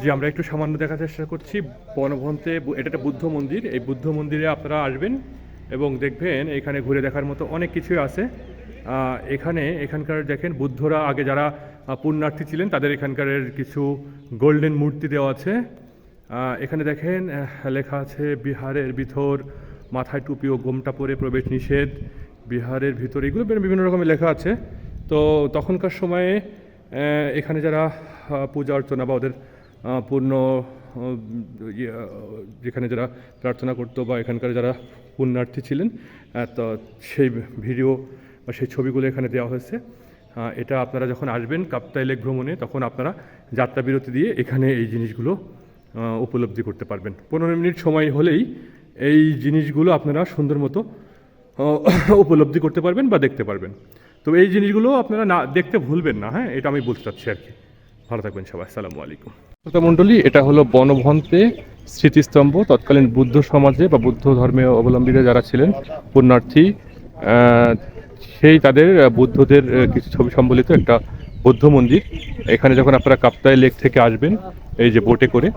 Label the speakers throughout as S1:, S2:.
S1: জি, আমরা একটু সামান্য দেখার চেষ্টা করছি। বনভন্তে এটা একটা বুদ্ধ মন্দির। এই বুদ্ধ মন্দিরে আপনারা আসবেন এবং দেখবেন এখানে ঘুরে দেখার মতো অনেক কিছুই আছে। এখানে এখানকার দেখেন বুদ্ধরা আগে যারা পুণ্যার্থী ছিলেন, তাদের এখানকার কিছু গোল্ডেন মূর্তি দেওয়া আছে। এখানে দেখেন লেখা আছে, বিহারের ভিতর মাথায় টুপি ও গোমটা পরে প্রবেশ নিষেধ। বিহারের ভিতর এগুলো বিভিন্ন রকমের লেখা আছে। তো তখনকার সময়ে এখানে যারা পূজা অর্চনা বা ওদের পূর্ণ ইয়ে, যেখানে যারা প্রার্থনা করতো বা এখানকার যারা পুণ্যার্থী ছিলেন তো সেই ভিডিও বা সেই ছবিগুলো এখানে দেওয়া হয়েছে। এটা আপনারা যখন আসবেন কাপ্তাই লেক ভ্রমণে তখন আপনারা যাত্রা বিরতি দিয়ে এখানে এই জিনিসগুলো উপলব্ধি করতে পারবেন। পনেরো মিনিট সময় হলেই এই জিনিসগুলো আপনারা সুন্দর মতো উপলব্ধি করতে পারবেন বা দেখতে পারবেন। তো এই জিনিসগুলো আপনারা না দেখতে ভুলবেন না হ্যাঁ? এটা আমি বলতে চাচ্ছি আর কি। ভালো থাকবেন সবাই। আসসালামু আলাইকুম। শ্রোতা মণ্ডলী, এটা হলো বনভন্তে স্মৃতিস্তম্ভ, তৎকালীন বুদ্ধ সমাজে বা বুদ্ধ ধর্মীয় অবলম্বীরা যারা ছিলেন, পুণ্যার্থী সেই তাদের বুদ্ধদের কিছু ছবি সম্বলিত একটা বৌদ্ধ মন্দির। এখানে যখন আপনারা কাপ্তাই লেক থেকে আসবেন, এই যে বোটে করে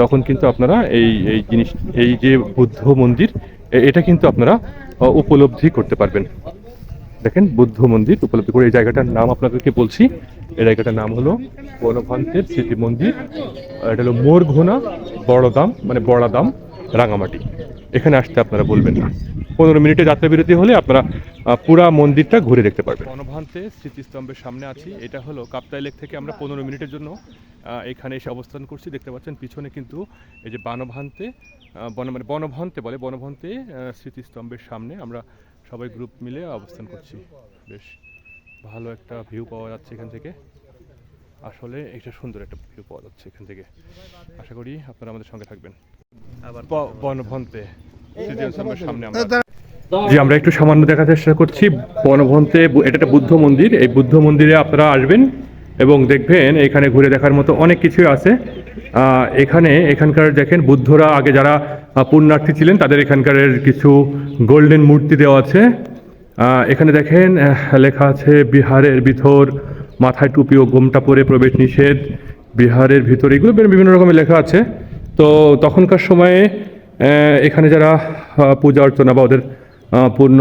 S1: তখন কিন্তু আপনারা এই এই জিনিস, এই যে বুদ্ধ মন্দির এটা কিন্তু আপনারা উপলব্ধি করতে পারবেন। দেখেন, বুদ্ধ মন্দির উপলব্ধি করে, এই জায়গাটার নাম আপনাদেরকে বলছি এই জায়গাটার নাম হলো বনভান্তের স্মৃতি মন্দির এটা হলো মোরঘোনা বড়দাম মানে বড়াদাম রাঙামাটি। এখানে আসতে আপনারা বলবেন না। পনেরো মিনিটে যাত্রা বিরতি হলে আপনারা পুরা মন্দিরটা ঘুরে দেখতে পারবেন। বনভান্তে স্মৃতিস্তম্ভের সামনে আছি। এটা হলো কাপ্তাই লেক থেকে আমরা পনেরো মিনিটের জন্য এখানে এসে অবস্থান করছি। দেখতে পাচ্ছেন পিছনে কিন্তু এই যে বানভান্তে বন মানে বনভন্তে বলে, বনভন্তে স্মৃতিস্তম্ভের সামনে আমরা সবাই গ্রুপ মিলে অবস্থান করছি। বেশ। ভালো একটা ভিউ পাওয়া যাচ্ছে এখান থেকে। আসলে এটা সুন্দর একটা ভিউ পাওয়া যাচ্ছে এখান থেকে। আশা করি আপনারা আমাদের সঙ্গে থাকবেন। বনভন্তে সামনে আমরা জি আমরা একটু সামান্য দেখার চেষ্টা করছি। বনভন্তে এটা একটা বুদ্ধ মন্দির। এই বুদ্ধ মন্দিরে আপনারা আসবেন এবং দেখবেন এখানে ঘুরে দেখার মতো অনেক কিছুই আছে। আহ, এখানে এখানকার দেখেন বুদ্ধরা আগে যারা পুণ্যার্থী ছিলেন তাদের এখানকার কিছু গোল্ডেন মূর্তি দেওয়া আছে। এখানে দেখেন লেখা আছে বিহারের ভিতর মাথায় টুপি ও গোমটা পরে প্রবেশ নিষেধ। বিহারের ভিতর এগুলো বিভিন্ন রকমের লেখা আছে। তো তখনকার সময়ে এখানে যারা পূজা অর্চনা বা ওদের পূর্ণ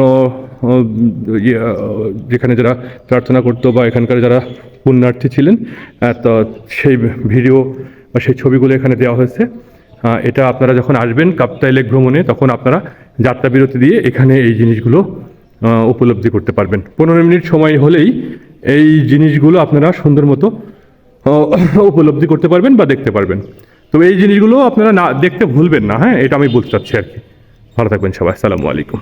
S1: ইয়ে, যেখানে যারা প্রার্থনা করতো বা এখানকার যারা পুণ্যার্থী ছিলেন তো সেই ভিডিও বা সেই ছবিগুলো এখানে দেওয়া হয়েছে। এটা আপনারা যখন আসবেন কাপ্তাই লেক ভ্রমণে তখন আপনারা যাত্রা বিরতি দিয়ে এখানে এই জিনিসগুলো উপলব্ধি করতে পারবেন। পনেরো মিনিট সময় হলেই এই জিনিসগুলো আপনারা সুন্দর মতো উপলব্ধি করতে পারবেন বা দেখতে পারবেন। তো এই জিনিসগুলো আপনারা না, দেখতে ভুলবেন না হ্যাঁ? এটা আমি বলতে চাচ্ছি আর কি। ভালো থাকবেন সবাই। আসসালামু আলাইকুম।